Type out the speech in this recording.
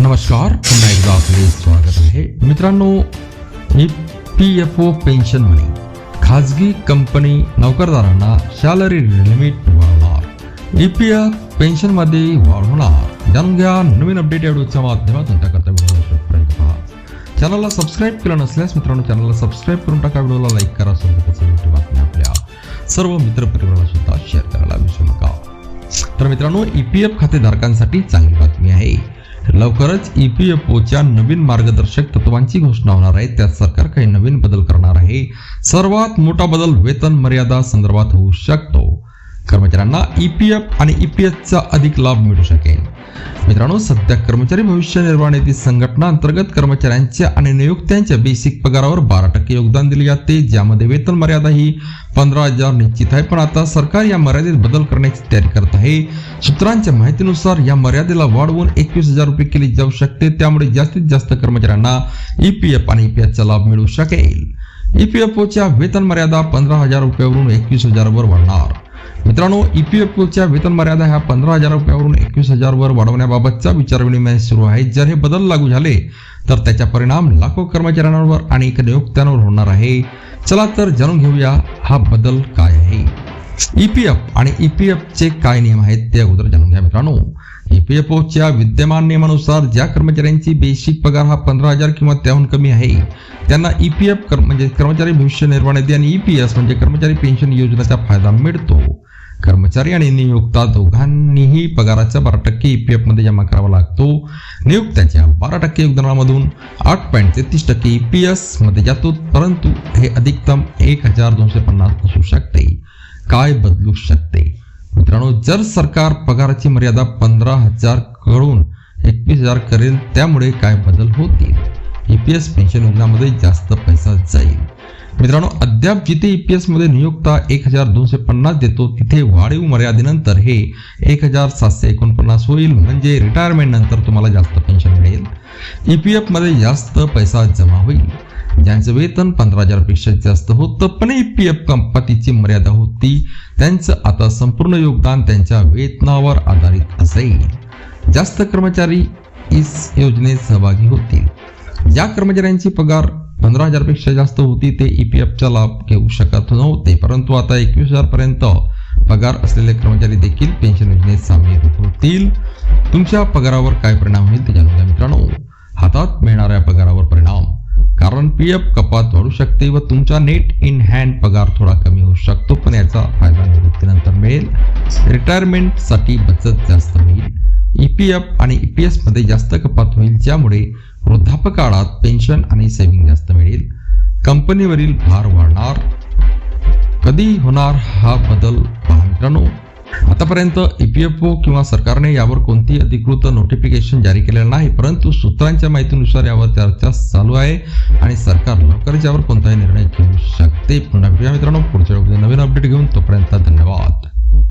नमस्कार पुन्हा एकदा आपले स्वागत आहे. मित्रांनो E P F O pension money खाजगी कंपनी नोकरदारांना सॅलरी लिमिट वाढवणार. ई पी एफ पेन्शनमध्ये वाढ होणार जाणून घ्या नवीन अपडेट या व्हिडिओच्या माध्यमातून. त्याकरता व्हिडिओला चॅनलला सबस्क्राईब केलं नसल्यास मित्रांनो चॅनलला सबस्क्राईब करून टाका. व्हिडिओला लाईक करा. सोबतच बातम्या बातमी आपल्या. सर्व मित्रपरिवाराला सुद्धा शेअर करायला विसरू नका. तर मित्रांनो ई पी एफ खातेधारकांसाठी चांगली बातमी आहे. लवकरच ई पी एफ ओच्या नवीन मार्गदर्शक तत्वांची घोषणा होणार आहे. त्यात सरकार काही नवीन बदल करणार आहे. सर्वात मोठा बदल वेतन मर्यादा संदर्भात होऊ शकतो. कर्मचाऱ्यांना ई पी एफ आणि ई पी एफचा अधिक लाभ मिळू शकेल. मित्रांनो सध्या कर्मचारी भविष्य निर्वाह निधी संघटना अंतर्गत कर्मचाऱ्यांच्या आणि नियुक्त्यांच्या बेसिक पगारावर बारा टक्के योगदान दिले जाते. ज्यामध्ये वेतन मर्यादा ही पंधरा हजार निश्चित आहे. पण आता सरकार या मर्यादेत बदल करण्याची तयारी करत आहे. सूत्रांच्या माहितीनुसार या मर्यादेला वाढवून एकवीस हजार रुपये केली जाऊ शकते. त्यामुळे जास्तीत जास्त कर्मचाऱ्यांना ई पी एफ आणि ई पी एफचा लाभ मिळू शकेल. ई पी एफ ओच्या वेतन मर्यादा पंधरा हजार रुपयावरून एकवीस हजारवर वाढणार. मित्रांनो ई पी एफ ओच्या वेतन मर्यादा ह्या पंधरा हजार रुपयावरून एकवीस हजारवर वाढवण्याबाबतचा विचारविनिमय सुरू आहे. जर हे बदल लागू झाले तर त्याचा परिणाम लाखो कर्मचाऱ्यांवर आणि नियोक्त्यांवर होणार आहे. चला तर जाणून घेऊया हा बदल काय आहे. ई पी एफ आणि ई पी एफचे काय नियम आहेत ते अगोदर जाणून घ्या मित्रांनो. ई पी एफ ओच्या विद्यमान नियमानुसार ज्या कर्मचाऱ्यांची बेसिक पगार हा पंधरा हजार किंवा त्याहून कमी आहे त्यांना ई पी एफ म्हणजे कर्मचारी भविष्य निर्वाह निधी आणि ई पी एस म्हणजे कर्मचारी पेन्शन योजनेचा फायदा मिळतो. कर्मचारी आणि नियोक्ता दोघांनीही पगाराच्या बारा टक्के ई पी एफमध्ये जमा करावा लागतो. नियुक्त्याच्या बारा टक्के योगदानामधून आठ पॉईंट तेहतीस टक्के ई पी एसमध्ये जातो परंतु हे अधिकतम एक हजार दोनशे पन्नास असू शकते. काय बदलू शकते? मित्रांनो जर सरकार पगाराची मर्यादा पंधरा हजारकडून एकवीस हजार करेल त्यामुळे काय बदल होतील? ईपीएस पेन्शन योजनामध्ये जास्त पैसा जाईल. मित्रांनो अद्याप जिथे ईपीएसमध्ये नियुक्ता एक हजार दोनशे पन्नास देतो तिथे वाढीव मर्यादेनंतर हे एक हजार सातशे एकोणपन्नास होईल. म्हणजे रिटायरमेंट नंतर तुम्हाला जास्त पेन्शन मिळेल. ईपीएफमध्ये जास्त पैसा जमा होईल. ज्यांचं वेतन पंधरा हजारपेक्षा जास्त होतं पण ई पी एफ कंपनीची मर्यादा होती त्यांचं आता संपूर्ण योगदान त्यांच्या वेतनावर आधारित असेल. जास्त कर्मचारी इस योजनेत सहभागी होतील. ज्या कर्मचाऱ्यांची पगार पंधरा हजारपेक्षा जास्त होती ते ई पी एफचा लाभ घेऊ शकत नव्हते परंतु आता एकवीस हजारपर्यंत पगार असलेले कर्मचारी देखील पेन्शन योजनेत सामील होतील. तुमच्या पगारावर काय परिणाम होईल ते जाणून घ्या मित्रांनो. हातात मिळणाऱ्या पगारावर परिणाम. कारण पी एफ कपात वाढू शकते व तुमचा नेट इन हँड पगार थोडा कमी होऊ शकतो पण याचा फायदा निवृत्तीनंतर मिळेल. रिटायरमेंटसाठी बचत जास्त होईल. ई पी एफ आणि ई पी एसमध्ये जास्त कपात होईल ज्यामुळे वृद्धापकाळात पेन्शन आणि सेव्हिंग जास्त मिळेल. कंपनीवरील भार वाढणार. कधी होणार हा बदल पहा मित्रांनो आतापर्यंत ईपीएफओ किंवा सरकारने यावर कोणतीही अधिकृत नोटिफिकेशन जारी केलेलं नाही परंतु सूत्रांच्या माहितीनुसार यावर चर्चा चालू आहे आणि सरकार लवकरच यावर कोणताही निर्णय घेऊ शकते. पुन्हा मित्रांनो पुढच्या नवीन अपडेट घेऊन तोपर्यंत धन्यवाद.